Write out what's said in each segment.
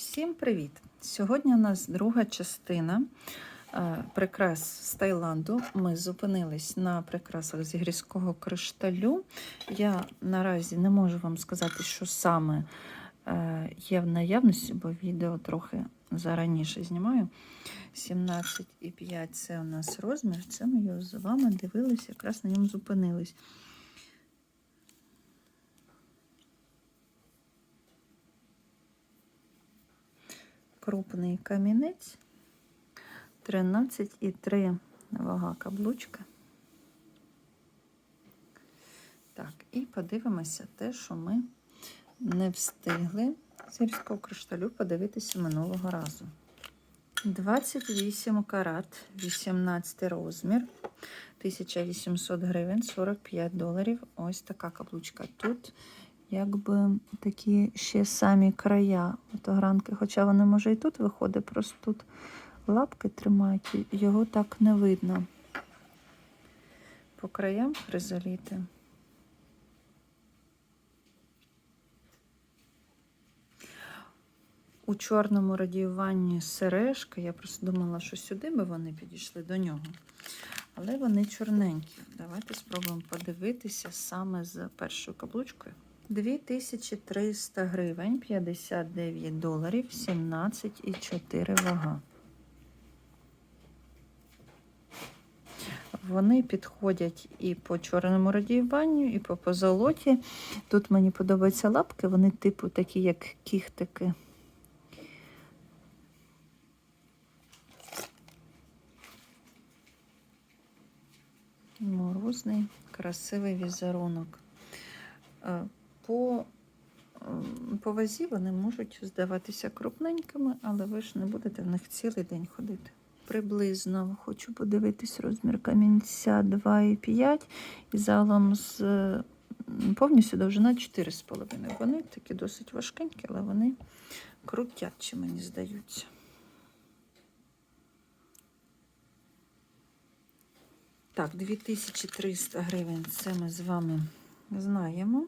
Всім привіт! Сьогодні у нас друга частина е, прикрас з Таїланду. Ми зупинились на прикрасах з гірського кришталю. Я наразі не можу вам сказати, що саме е, є в наявності, бо відео трохи зараніше знімаю. 17,5 це у нас розмір. Це ми його з вами дивилися, якраз на ньому зупинились. Крупний камінець, 13,3 вага каблучка. Так, і подивимося те, що ми не встигли з гірського кришталю подивитися минулого разу. 28 карат, 18 розмір, 1800 гривень, 45 доларів. Ось така каблучка. Тут якби такі ще самі края фотогранки, хоча вони, може, і тут виходить, просто тут лапки тримають, і його так не видно. По краям хризоліти. У чорному радіюванні сережка, я просто думала, що сюди би вони підійшли до нього. Але вони чорненькі. Давайте спробуємо подивитися саме з першою каблучкою. 2300 гривень, 59 доларів, 17,4 вага. Вони підходять і по чорному радіюванню, і по позолоті. Тут мені подобаються лапки, вони типу такі, як кіхтики. Морозний, красивий візерунок. По, по вазі вони можуть здаватися крупненькими, але ви ж не будете в них цілий день ходити. Приблизно хочу подивитись розмір камінця 2,5 і залом з повністю довжина 4,5. Вони такі досить важкенькі, але вони крутячі, мені здаються. Так, 2300 гривень це ми з вами знаємо.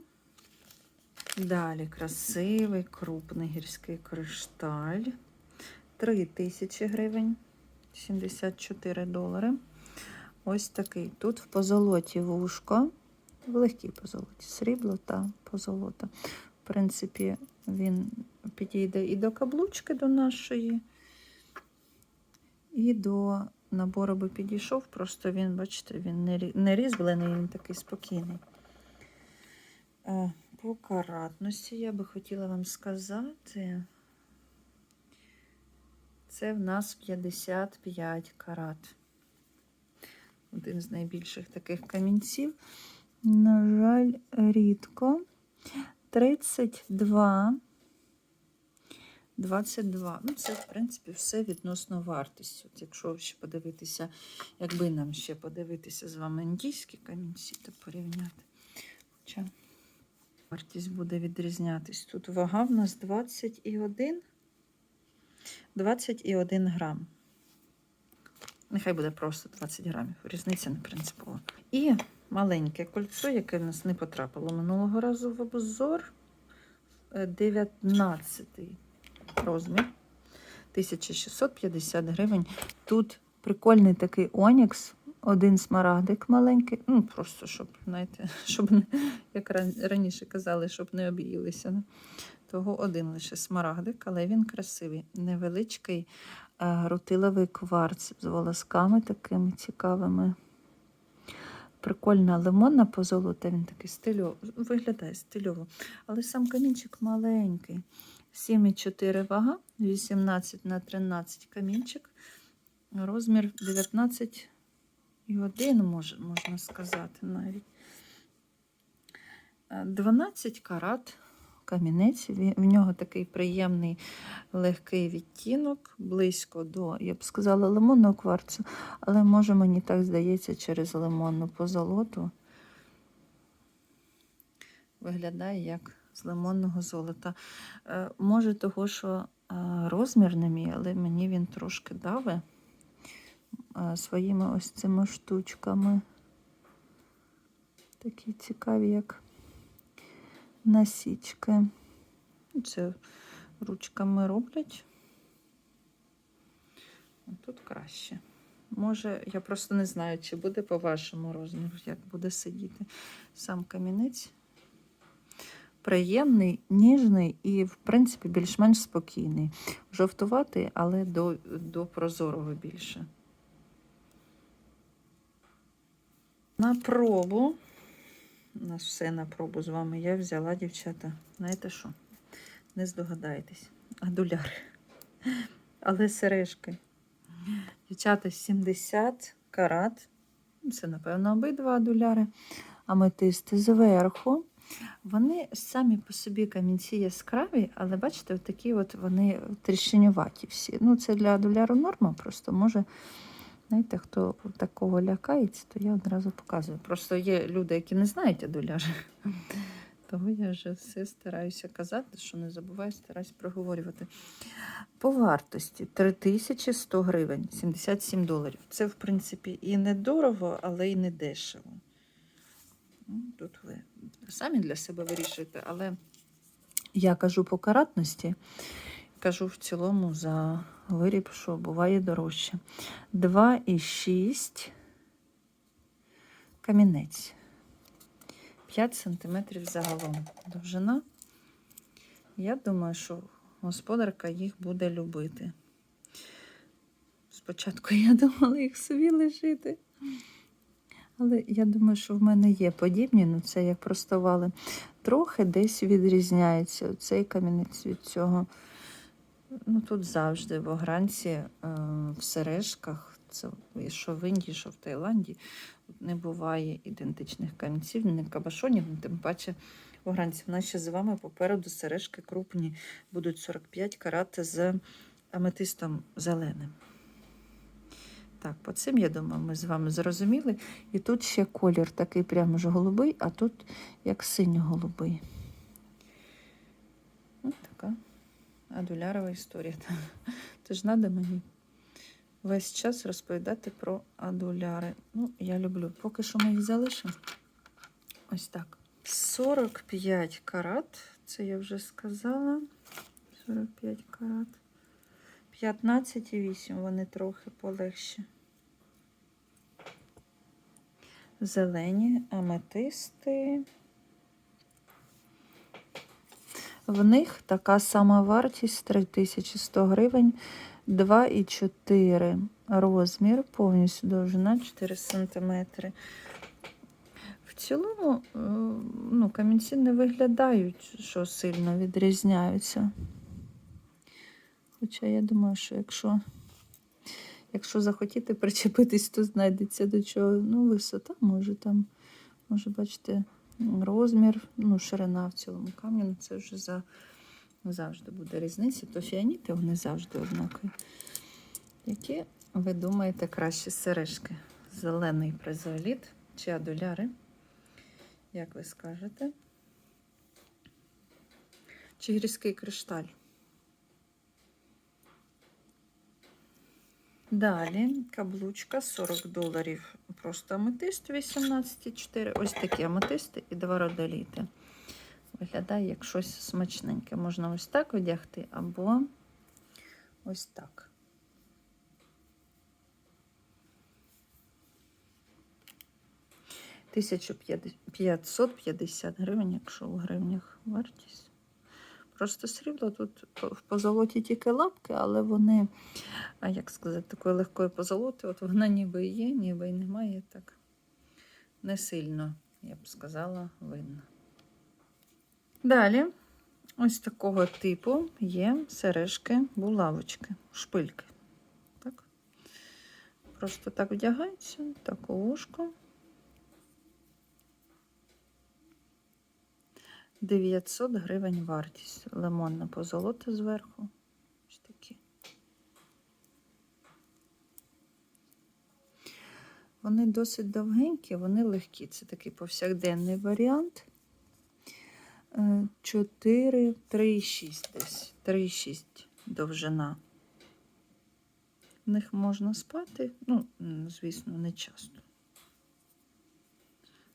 Далі красивий крупний гірський кришталь. 3000 гривень, 74 долари. Ось такий. Тут в позолоті вушко, в легкій позолоті, срібло та позолота. В принципі, він підійде і до каблучки до нашої, і до набору би підійшов. Просто він, бачите, він не рі- не різьблений, він такий спокійний. По каратності я би хотіла вам сказати. Це в нас 55 карат. Один з найбільших таких камінців. На жаль, рідко. 32. 22. Ну, це, в принципі, все відносно вартості. От якщо ще подивитися, якби нам ще подивитися з вами індійські камінці, то порівняти. Хоча вартість буде відрізнятись. Тут вага в нас 21. 21 грам. Нехай буде просто 20 грамів. Різниця не принципова. І маленьке кольцо, яке в нас не потрапило минулого разу в обзор. Е, 19 розмір. 1650 гривень. Тут прикольний такий онікс, один смарагдик маленький. Ну, просто щоб, знаєте, щоб не, як раніше казали, щоб не об'їлися. Того один лише смарагдик, але він красивий. Невеличкий е, рутиловий кварц з волосками такими цікавими. Прикольна лимонна позолота, він такий стильово, виглядає стильово. Але сам камінчик маленький. 7,4 вага, 18 на 13 камінчик. Розмір 19,1, може, можна сказати навіть. Е, 12 карат камінець. В нього такий приємний легкий відтінок, близько до, я б сказала, лимонного кварцу, але може мені так здається через лимонну позолоту. Виглядає як з лимонного золота. Е, Може, того, що е, розмір не мій, але мені він трошки дави е, своїми ось цими штучками. Такі цікаві, як насічки. Це ручками роблять. Тут краще. Може, я просто не знаю, чи буде по вашому розміру, як буде сидіти сам камінець. Приємний, ніжний і, в принципі, більш-менш спокійний. Жовтуватий, але до, до прозорого більше. На пробу. У нас все на пробу з вами. Я взяла, дівчата. Знаєте що? Не здогадаєтесь. Адуляри. Але сережки. Дівчата 70 карат. Це, напевно, обидва адуляри. Аметисти зверху. Вони самі по собі камінці яскраві, але бачите, от такі от вони тріщинюваті всі. Ну, це для адуляру норма, просто може, знаєте, хто такого лякається, то я одразу показую. Просто є люди, які не знають адуляри. Того я вже все стараюся казати, що не забуваю, стараюся проговорювати. По вартості 3100 гривень, 77 доларів. Це, в принципі, і не дорого, але і не дешево. Ну, Тут ви самі для себе вирішуєте, але я кажу по каратності, кажу в цілому за виріб, що буває дорожче. 2,6 камінець. 5 см загалом довжина. Я думаю, що господарка їх буде любити. Спочатку я думала їх собі лишити. Але я думаю, що в мене є подібні, ну це як простовали. Трохи десь відрізняється цей камінець від цього. Ну тут завжди в огранці, е, в сережках, це що в Індії, що в Таїланді, не буває ідентичних камінців, не кабашонів, тим паче в огранці. В нас ще з вами попереду сережки крупні, будуть 45 карат з аметистом зеленим. Так, по цим, я думаю, ми з вами зрозуміли. І тут ще колір такий прямо ж голубий, а тут як синьо-голубий. Ось така адулярова історія. Тож треба мені весь час розповідати про адуляри. Ну, я люблю. Поки що ми їх залишимо. Ось так. 45 карат, це я вже сказала. 45 карат. 15,8 вони трохи полегші. Зелені аметисти. В них така сама вартість 3100 гривень, 2,4 розмір, повністю довжина 4 см. В цілому, е, ну, камінці не виглядають, що сильно відрізняються. Хоча я думаю, що якщо, якщо захотіти причепитись, то знайдеться до чого. Ну, висота може там, може, бачите, розмір, ну, ширина в цілому камінь, це вже за, завжди буде різниця. То фіаніти вони завжди однакові. Які ви думаєте кращі сережки? Зелений призоліт чи адуляри? Як ви скажете? Чи гірський кришталь? Далі каблучка 40 доларів. Просто аметист 18,4. Ось такі аметисти і два родоліти. Виглядає як щось смачненьке. Можна ось так одягти, або ось так. Тисячу 550 гривень, якщо в гривнях вартість. Просто срібло тут в позолоті тільки лапки, але вони, а як сказати, такої легкої позолоти, от вона ніби є, ніби і немає, так не сильно, я б сказала, видно. Далі, ось такого типу є сережки, булавочки, шпильки. Так? Просто так вдягаються, так у вушко. 900 гривень вартість. Лимонна позолота зверху. Ось такі. Вони досить довгенькі, вони легкі. Це такий повсякденний варіант. 4, 3,6 десь. 3,6 довжина. В них можна спати, ну, звісно, не часто.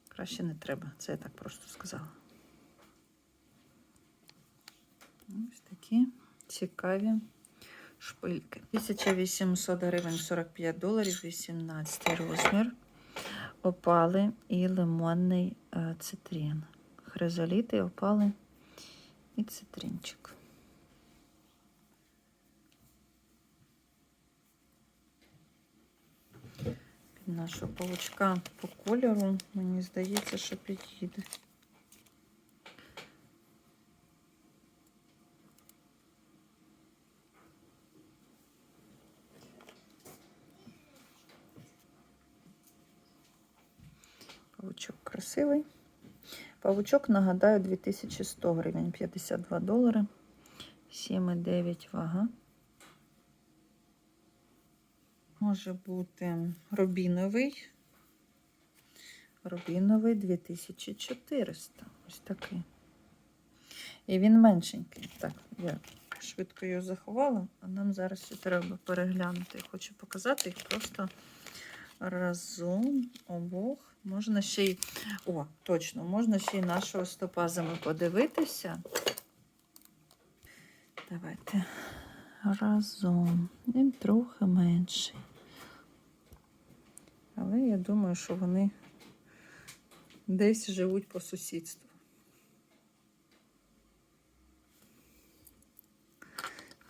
Краще не треба, це я так просто сказала. Ось такі цікаві шпильки. 1800 гривень 45 доларів, 18 розмір. Опали і лимонний е, цитрин. Хризоліти, опали і цитринчик. Під нашого павучка по кольору, мені здається, що підійде. Павучок красивий. Павучок, нагадаю, 2100 гривень, 52 долари. 7,9 вага. Може бути рубіновий. Рубіновий 2400. Ось такий. І він меншенький. Так, я швидко його заховала, а нам зараз ще треба переглянути. Хочу показати їх просто разом обох. Можна ще й. О, точно, можна ще й нашого з топазами подивитися. Давайте разом. Він трохи менший. Але я думаю, що вони десь живуть по сусідству.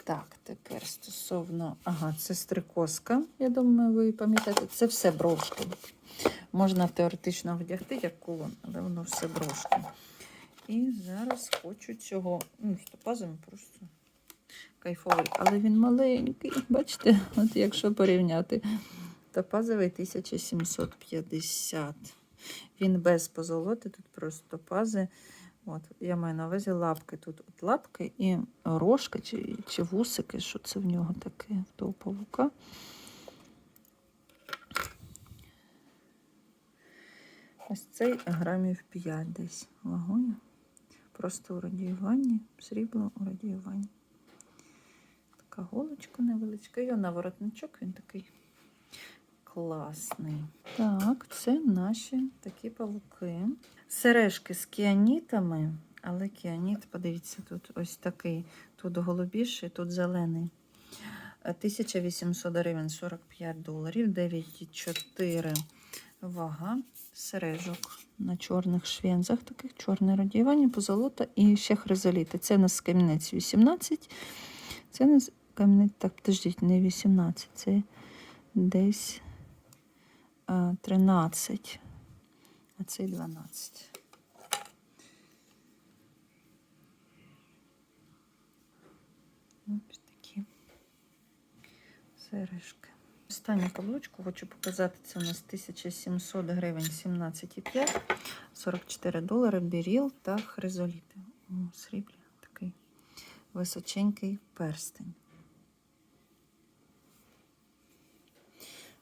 Так, тепер стосовно. Ага, це стрикоска. Я думаю, ви пам'ятаєте, це все брошки. Можна теоретично вдягти як кулон, але воно все брошки. І зараз хочу цього. Ну, з топазами просто кайфовий. Але він маленький. Бачите, от якщо порівняти. Топазовий 1750. Він без позолоти, тут просто топази. От, я маю на увазі лапки. Тут от лапки і рожка чи, чи вусики, що це в нього таке, того павука. Ось цей грамів 5 десь вагою. Просто у радіюванні, срібло у радіюванні. Така голочка невеличка. І на воротничок він такий класний. Так, це наші такі павуки. Сережки з кіанітами, але кіаніт, подивіться, тут ось такий. Тут голубіший, тут зелений. 1800 гривень 45 доларів, 9,4 вага сережок на чорних швензах, таких чорне радіювання, позолота і ще хризоліти. Це у нас камінець 18. Це у нас камінець, так, подождіть, не 18, це десь а, 13, а це 12. Ось такі сережки. Останню каблучку хочу показати. Це у нас 1700 гривень 17,5, 44 долари, біріл та хризоліти. У сріблі такий височенький перстень.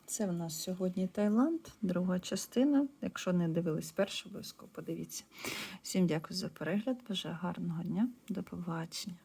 Це в нас сьогодні Таїланд, друга частина. Якщо не дивились першу, обов'язково подивіться. Всім дякую за перегляд. Бажаю гарного дня. До побачення.